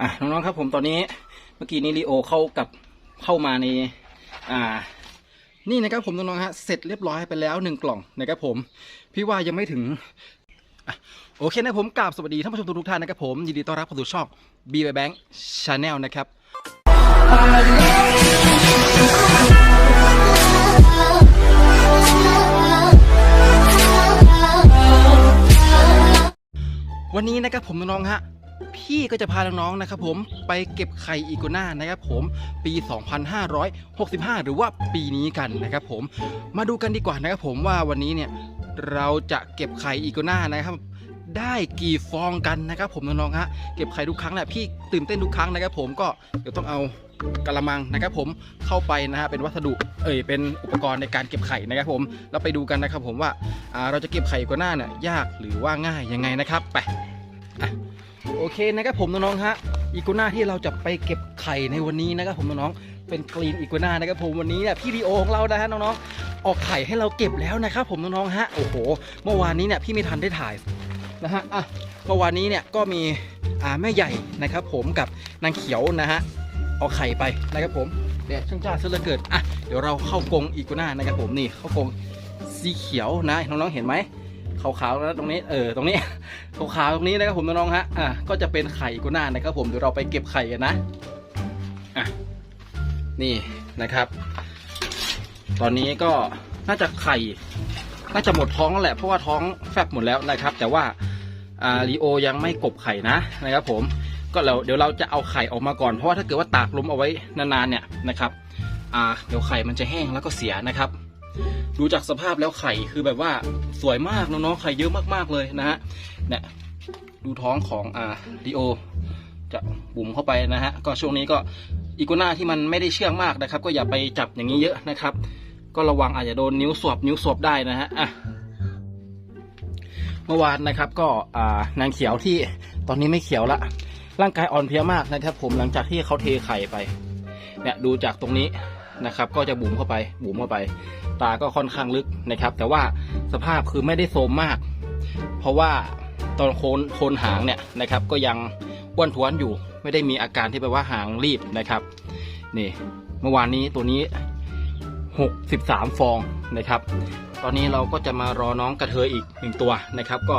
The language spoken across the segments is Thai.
อะน้องๆครับผมตอนนี้เมื่อกี้นี้ลีโอเข้ากับเข้ามาในอ่า นี่นะครับผมน้องๆฮะเสร็จเรียบร้อยไปแล้วหนึ่งกล่องนะครับผม พี่ว่ายังไม่ถึงอโอเคนะผมกราบสวัสดีท่านผู้ชมทุกท่านนะครับผมยินดีต้อนรับเข้าสู่ช่อง B by Bank Channel นะครับวันนี้นะครับผมน้องๆฮะ พี่ก็จะพาน้องๆนะครับผมไปเก็บไข่อีกัวน่านะครับผมปี 2565 หรือว่าปีนี้กันนะครับผมมาดูกันดีกว่านะครับผมว่าวันนี้เนี่ยเราจะเก็บไข่อีกัวน่านะครับได้กี่ฟองกันนะครับผมน้องๆฮะเก็บไข่ทุกครั้งแหละพี่ตื่นเต้นทุกครั้งนะครับผมก็เดี๋ยวต้องเอากระมังนะครับผมเข้าไปนะฮะเป็นวัสดุเอ่ยเป็นอุปกรณ์ในการเก็บไข่นะครับผมแล้วไปดูกันนะครับผมว่าเราจะเก็บไข่อีกัวน่าเนี่ยยากหรือว่าง่ายยังไงนะครับไป โอเคนะครับผมน้องๆฮะอีกัวน่าที่เราจะไปเก็บไข่ในวันนี้นะครับผมน้องๆเป็นกรีนอีกัวน่านะครับผมวันนี้เนี่ยพี่ดีโอของเรานะฮะน้องๆออกไข่ให้เราเก็บแล้วนะครับผมน้องๆฮะโอ้โห เมื่อวานนี้เนี่ยพี่ไม่ทันได้ถ่ายนะฮะอะเมื่อวานนี้เนี่ยก็มีอ่าแม่ใหญ่นะครับ ผมกับนางเขียวนะฮะเอาไข่ไปนะครับผมเดี๋ยวช่างจ้าเซเหลือเกิดอะเดี๋ยวเราเข้ากรงอีกัวน่านะครับผมนี่เข้ากรงสีเขียวนะน้องๆเห็นไหม ขาวๆนะตรงนี้เออตรงนี้ขาวๆตรงนี้นะครับผมน้องๆฮะอะก็จะเป็นไข่กุน่านะครับผมเดี๋ยวเราไปเก็บไข่กันนะอะนี่นะครับ ตอนนี้ก็น่าจะไข่ น่าจะหมดท้องแล้วแหละเพราะว่าท้องแฟบหมดแล้วนะครับ แต่ว่าอ่าลีโอยังไม่กบไข่นะนะครับ ผมก็เราเดี๋ยวเราจะเอาไข่ออกมาก่อนเพราะว่าถ้าเกิดว่าตากลมเอาไว้นานๆเนี่ยนะครับอ่าเดี๋ยวไข่มันจะแห้งแล้วก็เสียนะครับ ดูจากสภาพแล้วไข่คือแบบว่าสวยมากน้องๆไข่เยอะมากๆเลยนะฮะเนี่ยดูท้องของอ่าดีโอ จะบุ๋มเข้าไปนะฮะก็ช่วงนี้ก็อีกัวน่าที่มันไม่ได้เชื่องมากนะครับ ก็อย่าไปจับอย่างนี้เยอะนะครับ ก็ระวังอาจจะโดนนิ้วสวบนิ้วสวบได้นะฮะอะเมื่อวานนะครับก็อ่านางเขียวที่ตอนนี้ไม่เขียวละร่างกายอ่อนเพลียมากนะครับผมหลังจากที่เขาเทไข่ไปเนี่ยดูจากตรงนี้ นะครับ ก็จะบุ๋มเข้าไปบุ๋มเข้าไป ตาก็ค่อนข้างลึกนะครับ แต่ว่าสภาพคือไม่ได้โทรมมาก เพราะว่าตอนโคนโคนหางเนี่ยนะครับ ก็ยังอ้วนท้วนอยู่ ไม่ได้มีอาการที่แบบว่าหางรีบนะครับนี่เมื่อวานนี้ตัวนี้หกสิบสามฟองนะครับ ตอนนี้เราก็จะมารอน้องกระเทยอีกหนึ่งตัวนะครับ ก็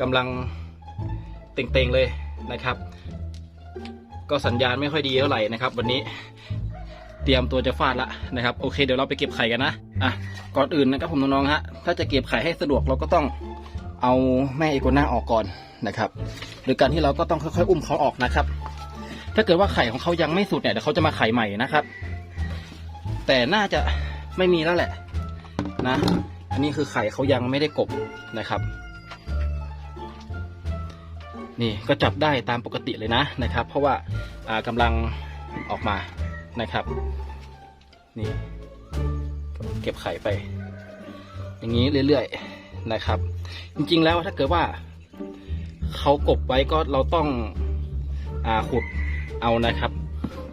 กำลังเต่งๆเลยนะครับ ก็สัญญาณไม่ค่อยดีเท่าไหร่นะครับ วันนี้ เตรียมตัวจะฟาดละนะครับโอเคเดี๋ยวเราไปเก็บไข่กันนะอะก่อนอื่นนะครับผมน้องๆฮะถ้าจะเก็บไข่ให้สะดวกเราก็ต้องเอาแม่เอโกน่าออกก่อนนะครับโดยการที่เราก็ต้องค่อยๆอุ้มเขาออกนะครับ ถ้าเกิดว่าไข่ของเขายังไม่สุดเนี่ยเดี๋ยวเขาจะมาไข่ใหม่นะครับ แต่น่าจะไม่มีแล้วแหละนะ อันนี้คือไข่เขายังไม่ได้กบนะครับ นี่ก็จับได้ตามปกติเลยนะนะครับ เพราะว่าอ่ากำลังออกมา นะครับ นี่เก็บไข่ไป อย่างนี้เรื่อยๆนะครับ จริงๆแล้วถ้าเกิดว่าเขากบไว้ก็เราต้องอาขุดเอานะครับ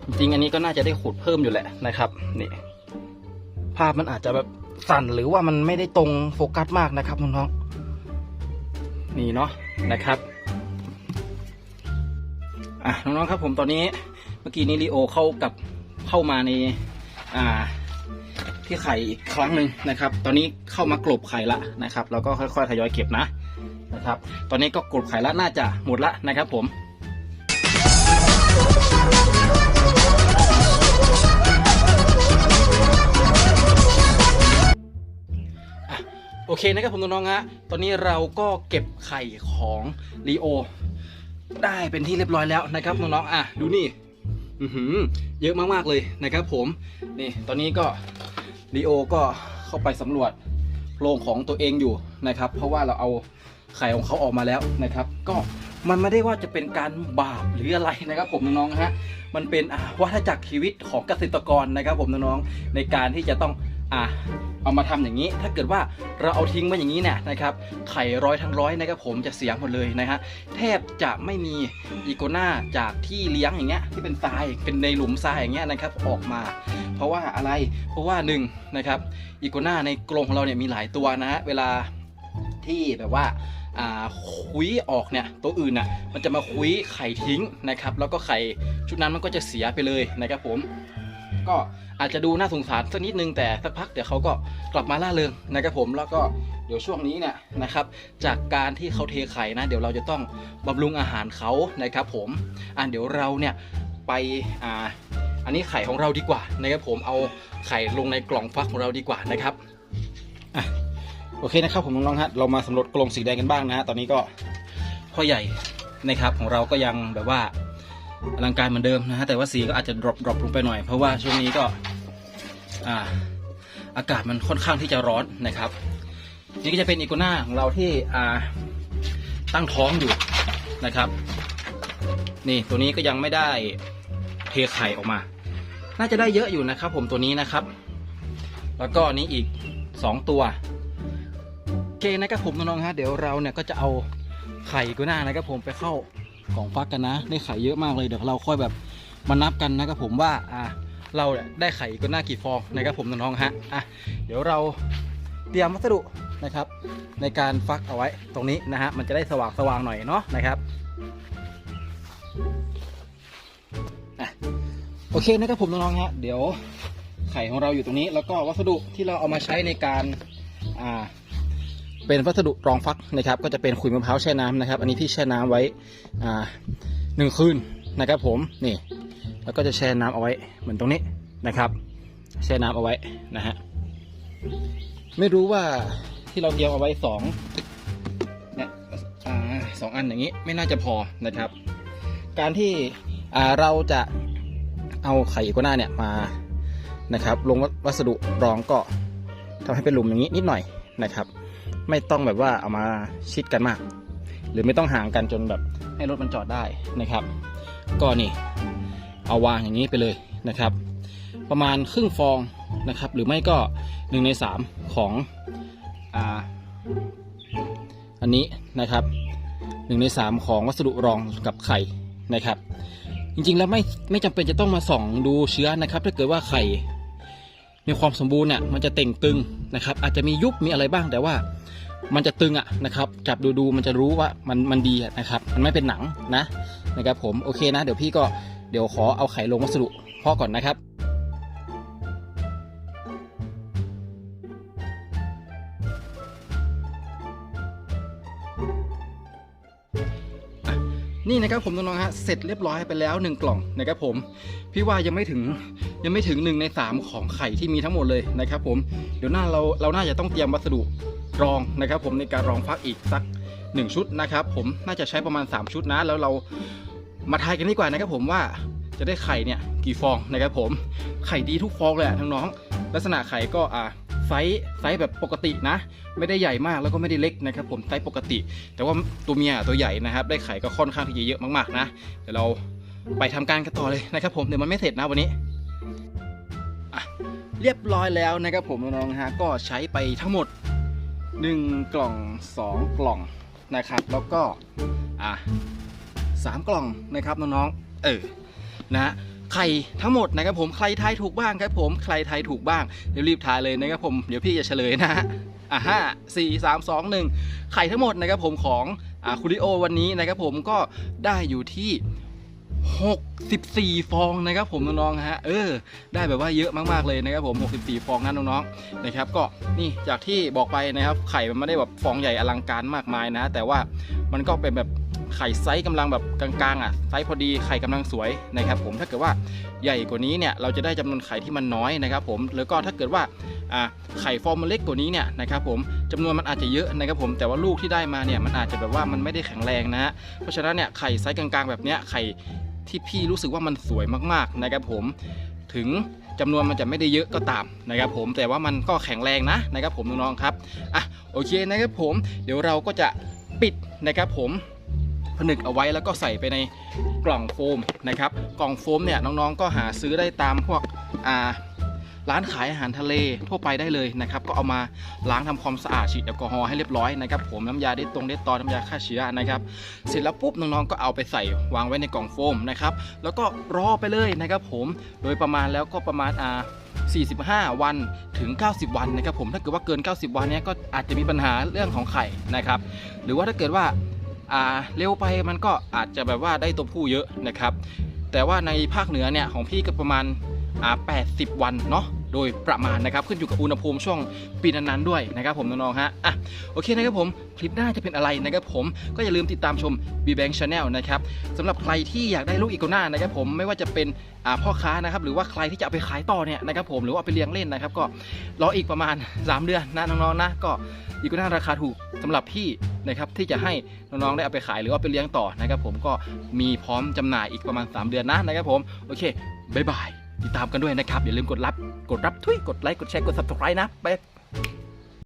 จริงอันนี้ก็น่าจะได้ขุดเพิ่มอยู่แหละนะครับนี่ภาพมันอาจจะแบบสั่นหรือว่ามันไม่ได้ตรงโฟกัสมากนะครับน้องๆนี่เนาะนะครับอะน้องๆครับผมตอนนี้เมื่อกี้นี้ลีโอเข้ากับ เข้ามาในอ่าที่ไข่อีกครั้งหนึ่งนะครับ ตอนนี้เข้ามากลบไข่ละนะครับ แล้วก็ค่อยๆทยอยเก็บนะนะครับ ตอนนี้ก็กลบไข่ละน่าจะหมดละนะครับผมโอเคนะครับผมน้องๆฮะตอนนี้เราก็เก็บไข่ของลีโอ ได้เป็นที่เรียบร้อยแล้วนะครับน้องๆอะดูนี่ เยอะมากๆเลยนะครับผมนี่ตอนนี้ก็ลีโอก็เข้าไปสำรวจโพรงของตัวเองอยู่นะครับ เพราะว่าเราเอาไข่ของเขาออกมาแล้วนะครับ ก็มันไม่ได้ว่าจะเป็นการบาปหรืออะไรนะครับผมน้องๆฮะมันเป็นอะวัฏจักรชีวิตของเกษตรกรนะครับผมน้องๆในการที่จะต้อง อะเอามาทำอย่างนี้ ถ้าเกิดว่าเราเอาทิ้งไว้อย่างนี้เนี่ยนะครับ ไข่ร้อยทั้งร้อยนะครับผมจะเสียหมดเลยนะฮะแทบจะไม่มีอีโกน่าจากที่เลี้ยงอย่างเงี้ยที่เป็นทรายเป็นในหลุมทรายอย่างเงี้ยนะครับออกมา เพราะว่าอะไรเพราะว่าหนึ่งนะครับอีโกน่าในกรงของเราเนี่ยมีหลายตัวนะฮะเวลาที่แบบว่าอ่าคุยออกเนี่ยตัวอื่นน่ะมันจะมาคุยไข่ทิ้งนะครับ แล้วก็ไข่ชุดนั้นมันก็จะเสียไปเลยนะครับผม ก็อาจจะดูน่าสงสารสักนิดนึงแต่สักพักเดี๋ยวเขาก็กลับมาล่าเริงนะครับผมแล้วก็เดี๋ยวช่วงนี้เนี่ยนะครับ จากการที่เขาเทไข่นะ เดี๋ยวเราจะต้องบำรุงอาหารเขานะครับผมอะเดี๋ยวเราเนี่ยไปอ่าอันนี้ไข่ของเราดีกว่านะครับผมเอาไข่ลงในกล่องฟักของเราดีกว่านะครับอะโอเคนะครับผมน้องๆฮะเรามาสำรวจกรงสีแดงกันบ้างนะฮะตอนนี้ก็พ่อใหญ่นะครับของเราก็ยังแบบว่า อลังการเหมือนเดิมนะฮะแต่ว่าสีก็อาจจะดรอปดรอปลงไปหน่อย เพราะว่าช่วงนี้ก็อ่าอากาศมันค่อนข้างที่จะร้อนนะครับ นี่ก็จะเป็นอีโกน่าของเราที่อ่าตั้งท้องอยู่นะครับ นี่ตัวนี้ก็ยังไม่ได้เทไข่ออกมา น่าจะได้เยอะอยู่นะครับ ผมตัวนี้นะครับ แล้วก็นี้อีกสองตัวโอเคนะครับผมน้องๆฮะเดี๋ยวเราเนี่ยก็จะเอาไข่อีโกน่านะครับผมไปเข้า ของฟักกันนะ ได้ไข่เยอะมากเลยเดี๋ยวเราค่อยแบบมานับกันนะครับผมว่าอ่าเราได้ไข่ก็น่ากี่ฟองนะครับผมน้องๆฮะอะเดี๋ยวเราเตรียมวัสดุนะครับ ในการฟักเอาไว้ตรงนี้นะฮะมันจะได้สว่างสว่างๆหน่อยเนาะนะครับโอเคนะครับผมน้องๆฮะเดี๋ยวไข่ของเราอยู่ตรงนี้ แล้วก็วัสดุที่เราเอามาใช้ในการอ่า เป็นวัสดุรองฟักนะครับ ก็จะเป็นขุยมะพร้าวแช่น้ำนะครับ อันนี้พี่แช่น้ำไว้อ่าหนึ่งคืนนะครับ ผมนี่ แล้วก็จะแช่น้ำเอาไว้เหมือนตรงนี้นะครับ แช่น้ำเอาไว้นะฮะไม่รู้ว่าที่เราเตรียมเอาไว้สองเนี่ยสองอันอย่างนี้ไม่น่าจะพอนะครับ การที่เราจะเอาไข่อีกัวน่าเนี่ยมานะครับ ลงวัสดุรองก็ทำให้เป็นหลุมอย่างนี้นิดหน่อยนะครับ ไม่ต้องแบบว่าเอามาชิดกันมาก หรือไม่ต้องห่างกันจนแบบให้รถมันจอดได้นะครับ ก็นี่เอาวางอย่างนี้ไปเลยนะครับ ประมาณครึ่งฟองนะครับ หรือไม่ก็หนึ่งในสามของอ่าอันนี้นะครับหนึ่งในสามของวัสดุรองกับไข่นะครับ จริงๆแล้วไม่ไม่จำเป็นจะต้องมาส่องดูเชื้อนะครับ ถ้าเกิดว่าไข่ มีความสมบูรณ์เนี่ยมันจะเต่งตึงนะครับ อาจจะมียุบมีอะไรบ้างแต่ว่า มันจะตึงอะนะครับจับดูดูมันจะรู้ว่ามันมันดีนะครับ มันไม่เป็นหนังนะนะครับผมโอเคนะ เดี๋ยวพี่ก็เดี๋ยวขอเอาไข่ลงวัสดุพ่อก่อนนะครับ นี่นะครับผมน้องๆฮะเสร็จเรียบร้อยไปแล้วหนึ่งกล่องนะครับผมพี่ว่ายังไม่ถึงยังไม่ถึงหนึ่งในสามของไข่ที่มีทั้งหมดเลยนะครับผมเดี๋ยวหน้าเราเราน่าจะต้องเตรียมวัสดุรองนะครับ ผมในการรองฟักอีกสักหนึ่งชุดนะครับ ผมน่าจะใช้ประมาณ 3 ชุดนะ แล้วเรามาทายกันดีกว่านะครับผมว่าจะได้ไข่เนี่ยกี่ฟองนะครับผมไข่ดีทุกฟองเลยอะน้องๆลักษณะไข่ก็อ่า ไซส์ไซส์แบบปกตินะ ไม่ได้ใหญ่มากแล้วก็ไม่ได้เล็กนะครับผมไซส์ปกติ แต่ว่าตัวเมียตัวใหญ่นะครับ ได้ไข่ก็ค่อนข้างที่จะเยอะมากๆนะเดี๋ยวเราไปทำการกันต่อเลยนะครับ ผมเดี๋ยวมันไม่เสร็จนะวันนี้อะเรียบร้อยแล้วนะครับผมน้องๆฮะก็ใช้ไปทั้งหมด 1 กล่อง 2 กล่องนะครับ แล้วก็อะสามกล่องนะครับน้องๆเออนะ ไข่ทั้งหมดนะครับผมใครทายถูกบ้างครับผมใครทายถูกบ้างเดี๋ยวรีบทายเลยนะครับผมเดี๋ยวพี่จะเฉลยนะฮะอะห้าสี่สามสองหนึ่งไข่ทั้งหมดนะครับผมของอ่าคูริโอวันนี้นะครับผมก็ได้อยู่ที่ 64 ฟองนะครับผมน้องๆฮะเออ ได้แบบว่าเยอะมากๆเลยนะครับผม 64 ฟองนะน้องๆนะครับ ก็นี่จากที่บอกไปนะครับไข่มันไม่ได้แบบฟองใหญ่อลังการมากมายนะ แต่ว่ามันก็เป็นแบบ ไข่ไซส์กำลังแบบกลางๆอะไซส์พอดีไข่กำลังสวยนะครับผมถ้าเกิดว่าใหญ่กว่านี้เนี่ยเราจะได้จำนวนไข่ที่มันน้อยนะครับผมแล้วก็ถ้าเกิดว่าไข่ฟองมันเล็กกว่านี้เนี่ยนะครับผมจำนวนมันอาจจะเยอะนะครับผมแต่ว่าลูกที่ได้มาเนี่ยมันอาจจะแบบว่ามันไม่ได้แข็งแรงนะฮะเพราะฉะนั้นเนี่ยไข่ไซส์กลางๆแบบเนี้ยไข่ที่พี่รู้สึกว่ามันสวยมากๆนะครับผมถึงจำนวนมันจะไม่ได้เยอะก็ตามนะครับผมแต่ว่ามันก็แข็งแรงนะนะครับผมน้องๆครับอะโอเคนะครับผมเดี๋ยวเราก็จะปิดนะครับผม ผนึกเอาไว้แล้วก็ใส่ไปในกล่องโฟมนะครับ กล่องโฟมเนี่ยน้องๆก็หาซื้อได้ตามพวกอ่าร้านขายอาหารทะเลทั่วไปได้เลยนะครับ ก็เอามาล้างทำความสะอาดฉีดแอลกอฮอล์ให้เรียบร้อยนะครับผมน้ำยาเด็ดตรงเด็ดตอนน้ำยาฆ่าเชื้อนะครับ เสร็จแล้วปุ๊บน้องๆก็เอาไปใส่วางไว้ในกล่องโฟมนะครับ แล้วก็รอไปเลยนะครับผมโดยประมาณแล้วก็ประมาณอ่า45 วันถึง 90 วันนะครับผมถ้าเกิดว่าเกิน 90 วันเนี้ยก็อาจจะมีปัญหาเรื่องของไข่นะครับ หรือว่าถ้าเกิดว่า เร็วไปมันก็อาจจะแบบว่าได้ตัวผู้เยอะนะครับ แต่ว่าในภาคเหนือเนี่ยของพี่ก็ประมาณ 80 วันเนาะ โดยประมาณนะครับ ขึ้นอยู่กับอุณหภูมิช่วงปีนั้นๆด้วยนะครับผมน้องๆฮะอะโอเคนะครับผมคลิปหน้าจะเป็นอะไรนะครับผมก็อย่าลืมติดตามชม B Bank Channel นะครับสำหรับใครที่อยากได้ลูกอีกัวน่านะครับผมไม่ว่าจะเป็นพ่อค้านะครับหรือว่าใครที่จะเอาไปขายต่อเนี่ยนะครับผมหรือว่าเอาไปเลี้ยงเล่นนะครับก็รออีกประมาณ 3 เดือนนะน้องๆนะก็อีกัวน่าราคาถูกสำหรับพี่นะครับที่จะให้น้องๆได้เอาไปขายหรือว่าไปเลี้ยงต่อนะครับผมก็มีพร้อมจำหน่ายอีกประมาณ 3 เดือนนะนะครับผมโอเคบ๊ายบาย ติดตามกันด้วยนะครับ อย่าลืมกดรับ กดรับทุยกดไลค์ กดแชร์ กด subscribe นะไป